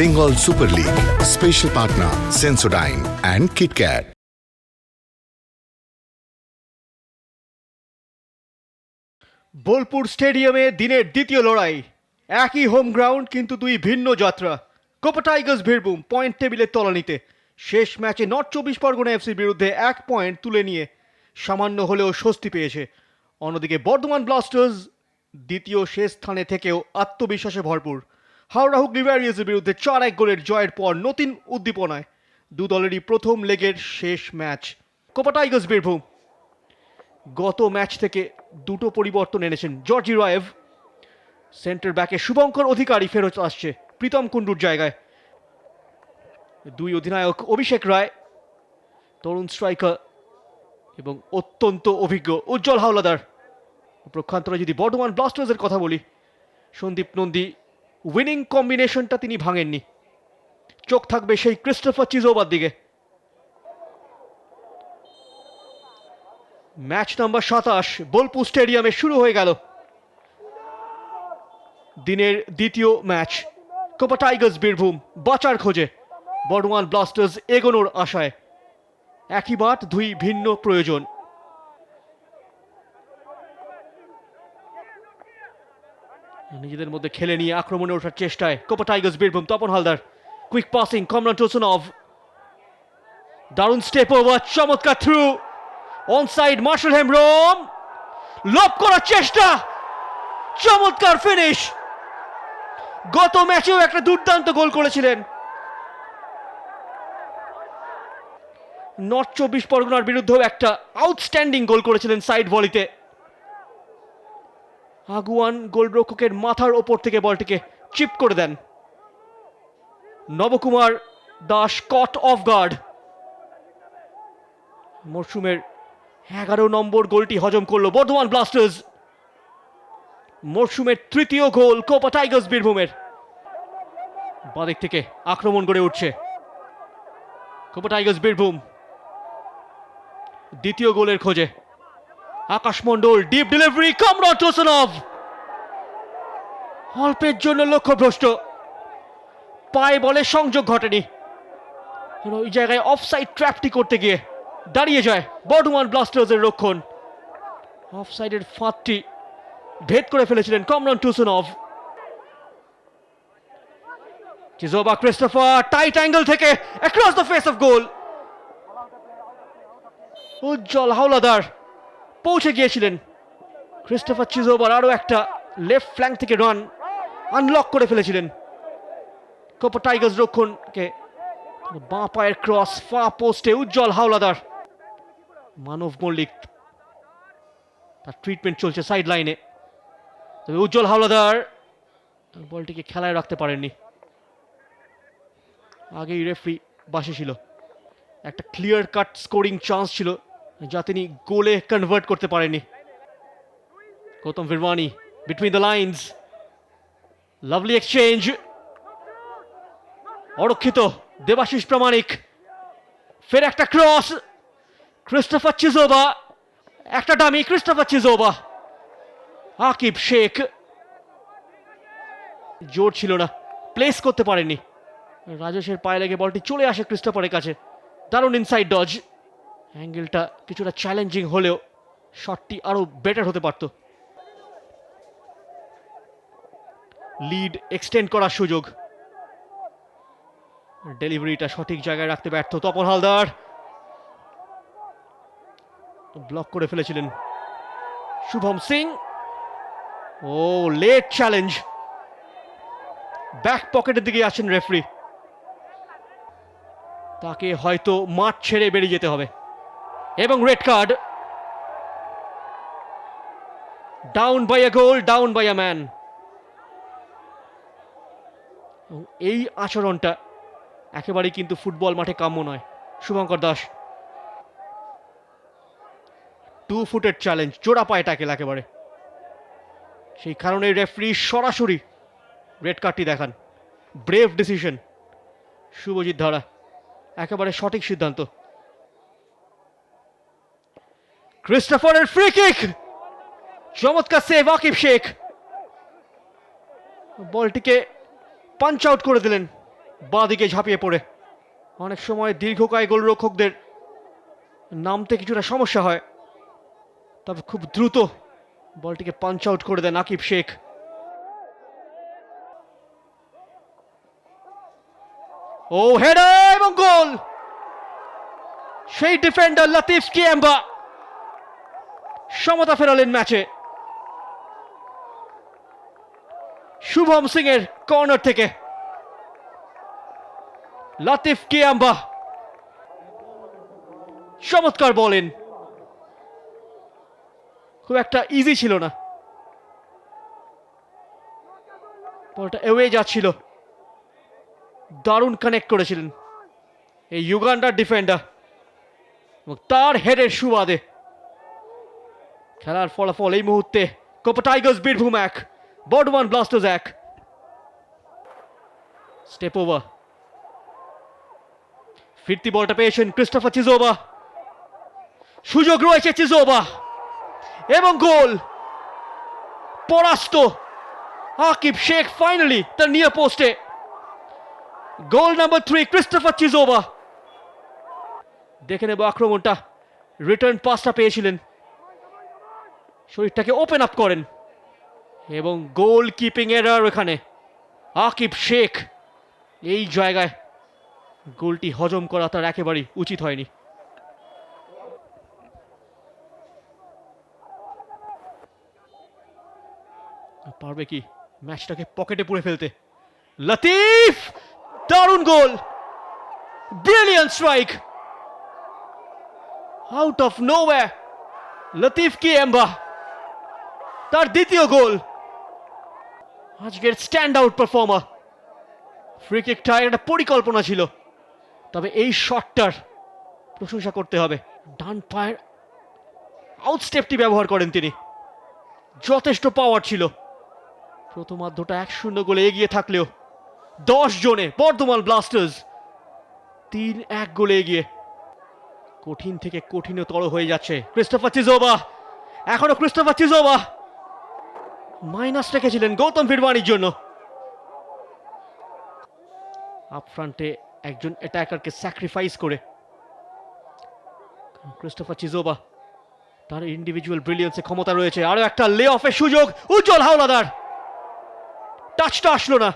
Bengal Super League. Special partner, Sensodyne and KitKat. Bolpur স্টেডিয়ামে দিনের দ্বিতীয় লড়াই একই হোম গ্রাউন্ড কিন্তু দুই ভিন্ন যাত্রা কোপা টাইগার্স বীরভূম পয়েন্ট টেবিলের তলানিতে শেষ ম্যাচে নর্থ চব্বিশ পরগনা এফসির বিরুদ্ধে এক পয়েন্ট তুলে নিয়ে সামান্য হলেও স্বস্তি পেয়েছে অন্যদিকে বর্ধমান ব্লাস্টার্স দ্বিতীয় শেষ স্থানে থেকেও আত্মবিশ্বাসে ভরপুর হাওড়া হুক লিভারিয়াসের বিরুদ্ধে চার এক গোলের জয়ের পর নতুন উদ্দীপনায় দু দলেরই প্রথম লেগের শেষ ম্যাচ। Copa Tigers, Birbhum. গত ম্যাচ থেকে দুটো পরিবর্তন এনেছেন জর্জি রয়েভ। সেন্টার ব্যাকে শুভঙ্কর অধিকারী ফেরত আসছে প্রীতম কুণ্ডুর জায়গায়। দুই অধিনায়ক অভিষেক রায়, তরুণ স্ট্রাইকার এবং অত্যন্ত অভিজ্ঞ উজ্জ্বল হাওলাদার। প্রক্ষান্তরে যদি বর্ধমান ব্লাস্টার্সের কথা বলি, সন্দীপ নন্দী উইনিং কম্বিনেশনটা তিনি ভাঙেননি। চোখ থাকবে সেই ক্রিস্টোফার চিজোবার দিকে। ম্যাচ নাম্বার সাতাশ, বোলপুর স্টেডিয়ামে শুরু হয়ে গেল। দিনের দ্বিতীয় ম্যাচ, কোপা টাইগার্স বীরভূম, বাঁচার খোঁজে, বর্ধমান ব্লাস্টার্স এগোনোর আশায়। একই মাঠ, দুই ভিন্ন প্রয়োজন। নিজেদের মধ্যে খেলে নিয়ে আক্রমণে ওঠার চেষ্টায় Copa Tigers Birbhum, Tapan Haldar. Quick passing Kamran Tosnov দারুণ স্টেপ ওভার চমৎকার through on side Marshal Hembram lob করার চেষ্টা। চমৎকার ফিনিশ গত ম্যাচেও একটা দুর্দান্ত গোল করেছিলেন। নর্থ চব্বিশ পরগনার বিরুদ্ধেও একটা আউটস্ট্যান্ডিং গোল করেছিলেন সাইড ভলিতে আগুয়ান গোলরক্ষকের মাথার ওপর থেকে বলটিকে চিপ করে দেন। Nabakumar Das caught off guard মরশুমের এগারো নম্বর গোলটি হজম করল বর্ধমান ব্লাস্টার্স। মরশুমের তৃতীয় গোল কোপা টাইগার্স বীরভূমের। বাদিক থেকে আক্রমণ গড়ে উঠছে কোপা টাইগার্স বীরভূম। দ্বিতীয় গোলের খোঁজে Akash Mondal deep delivery Kamran Tosnov অল্পের জন্য লক্ষ্যভ্রষ্ট। পায়ে বলে সংযোগ ঘটেনি। ওই জায়গায় অফসাইড ট্র্যাপটি করতে গিয়ে দাঁড়িয়ে যায় বর্ধমান ব্লাস্টার্সের রক্ষণ। অফসাইডের ফাঁদটি ভেদ করে ফেলেছিলেন Kamron Tursunov. Chizoba Christopher tight angle থেকে across the face of goal Ujjal Howlader পৌঁছে গিয়েছিলেন। ক্রিস্টোফার চিজোবার আরও একটা লেফট ফ্ল্যাঙ্ক থেকে রান আনলক করে ফেলেছিলেন। কোপা টাইগার্স রক্ষণকে। বাঁ পায়ের ক্রস, ফা পোস্টে উজ্জ্বল হাওলাদার। মানব মল্লিক। তার ট্রিটমেন্ট চলছে সাইড লাইনে তবে উজ্জ্বল হাওলাদার বলটিকে খেলায় রাখতে পারেননি। আগেই রেফরি বাসে ছিল। একটা ক্লিয়ার কাট স্কোরিং চান্স ছিল, যা তিনি গোলে কনভার্ট করতে পারেননি। Gautam Virwani between the lines lovely exchange অরক্ষিত Debashis Pramanik. ফের একটা ক্রস ক্রিস্টোফার চিজোবা একটা dummy Christopher Chizoba Akib Sheikh জোর ছিল না। প্লেস করতে পারেনি রাজেশের পায়ে লেগে বলটি চলে আসে ক্রিস্টোফারের কাছে। দারুণ ইনসাইড ডজ অ্যাঙ্গেলটা কিছুটা চ্যালেঞ্জিং হলেও শটটি আরও বেটার হতে পারত। লিড এক্সটেন্ড করার সুযোগ। ডেলিভারিটা সঠিক জায়গায় রাখতে ব্যর্থ তপন হালদার। ব্লক করে ফেলেছিলেন শুভম সিং। ও লেট চ্যালেঞ্জ ব্যাক পকেটের দিকে আছেন রেফারি তাকে হয়তো মাঠ ছেড়ে বেরিয়ে যেতে হবে। এবং red card down by a goal down by a man এই আচরণটা একেবারেই কিন্তু ফুটবল মাঠে কাম্য নয়। শুভঙ্কর দাস। টু ফুটের চ্যালেঞ্জ জোড়া পায় টাকেল একেবারে। সেই কারণে রেফারি সরাসরি রেড কার্ডটি দেখান। ব্রেভ ডিসিশন শুভজিৎ ধারা। একেবারে সঠিক সিদ্ধান্ত। ক্রিস্টোফারের ফ্রি কিক চমৎকার সেভ আকিব শেখ। বলটিকে পাঞ্চ আউট করে দিলেন। বাঁদিকে ঝাঁপিয়ে পড়ে। অনেক সময় দীর্ঘকায় গোলরক্ষকদের নামতে কিছুটা সমস্যা হয়। তবে খুব দ্রুত বলটিকে পাঞ্চ আউট করে দেন আকিব শেখ। ও হেডার এবং গোল! সেই ডিফেন্ডার লতিফ কিয়াম্বা। সমতা ফেরালেন ম্যাচে। শুভম সিং এর কর্নার থেকে। লতিফ কিয়াম্বা। চমৎকার বলেন খুব একটা ইজি ছিল না। বলটা এওয়ে যাচ্ছিল। দারুণ কানেক্ট করেছিলেন এই ইউগান্ডার ডিফেন্ডার এবং তার হেডের সুবাদে। খেলার ফলাফল এই মুহূর্তে কোপা টাইগার্স বীরভূম এক। বর্ধমান ব্লাস্টার্স এক স্টেপ ওভার ফিরতি বলটা পেয়েছেন ক্রিস্টোফার চিজোবা সুযোগ রয়েছে চিজোবা এবং গোল পরাস্ত আকিব শেখ ফাইনালি তার নিয়ে পোস্টে goal number three Christopher Chizoba দেখে নেব আক্রমণটা রিটার্ন পাসটা পেয়েছিলেন শরীরটাকে ওপেন আপ করেন এবং গোল কিপিং এরার এখানে। আকিব শেখ, এই জায়গায় গোলটি হজম করা তার একেবারেই উচিত হয়নি। পারবে কি ম্যাচটাকে পকেটে পুরে ফেলতে? লতিফ, দারুণ goal. Brilliant strike. Out of no Latif কি এম্বা তার দ্বিতীয় গোল। আজকের স্ট্যান্ড আউট পারফর্মার ফ্রি কিকটা একটা পরিকল্পনা ছিল। তবে এই শটটার প্রশংসা করতে হবে। ডান পায়ের আউটস্টেপটি ব্যবহার করেন তিনি। যথেষ্ট পাওয়ার ছিল। প্রথমার্ধটা এক শূন্য গোলে এগিয়ে থাকলেও দশ জনে বর্ধমান ব্লাস্টার্স তিন এক গোলে এগিয়ে কঠিন থেকে কঠিনতর হয়ে যাচ্ছে। ক্রিস্টোফার চিজোবা এখনও ক্রিস্টোফার চিজোবা মাইনাস রেখেছিলেন গৌতম ভিড়বানির জন্য। আপ ফ্রন্টে একজন অ্যাটাকারকে স্যাক্রিফাইস করে। ক্রিস্টোফার চিজোবা তার ইন্ডিভিজুয়াল ব্রিলিয়েন্সে ক্ষমতা রয়েছে। আরও একটা লে অফের সুযোগ, উজ্জ্বল হাওলাদার। টাচটা আসলো না।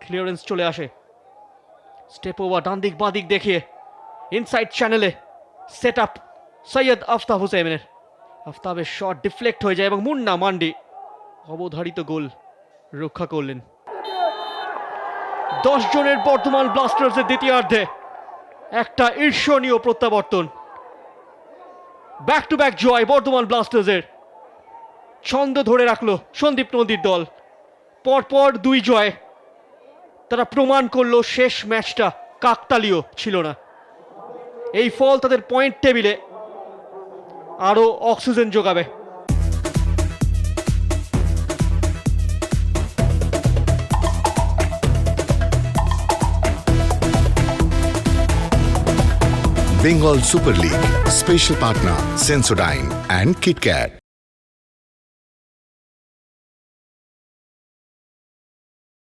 ক্লিয়ারেন্স চলে আসে। স্টেপ ওভার ডান দিক বাঁ দিক দেখিয়ে ইনসাইড চ্যানেলে সেট আপ সৈয়দ আফতাব হুসেনের আফতাবের শট ডিফ্লেক্ট হয়ে যায় এবং মুন্না মান্ডি অবধারিত গোল রক্ষা করলেন। দশ জনের বর্ধমান ব্লাস্টার্সের দ্বিতীয়ার্ধে একটা ঈর্ষণীয় প্রত্যাবর্তন। ব্যাক টু ব্যাক জয় বর্ধমান ব্লাস্টার্সের ছন্দ ধরে রাখল সন্দীপ নদীর দল। পরপর দুই জয়। তারা প্রমাণ করল শেষ ম্যাচটা কাকতালীয় ছিল না। এই ফল তাদের পয়েন্ট টেবিলে আরও অক্সিজেন যোগাবে Bengal Super League. Special partner Sensodyne and KitKat.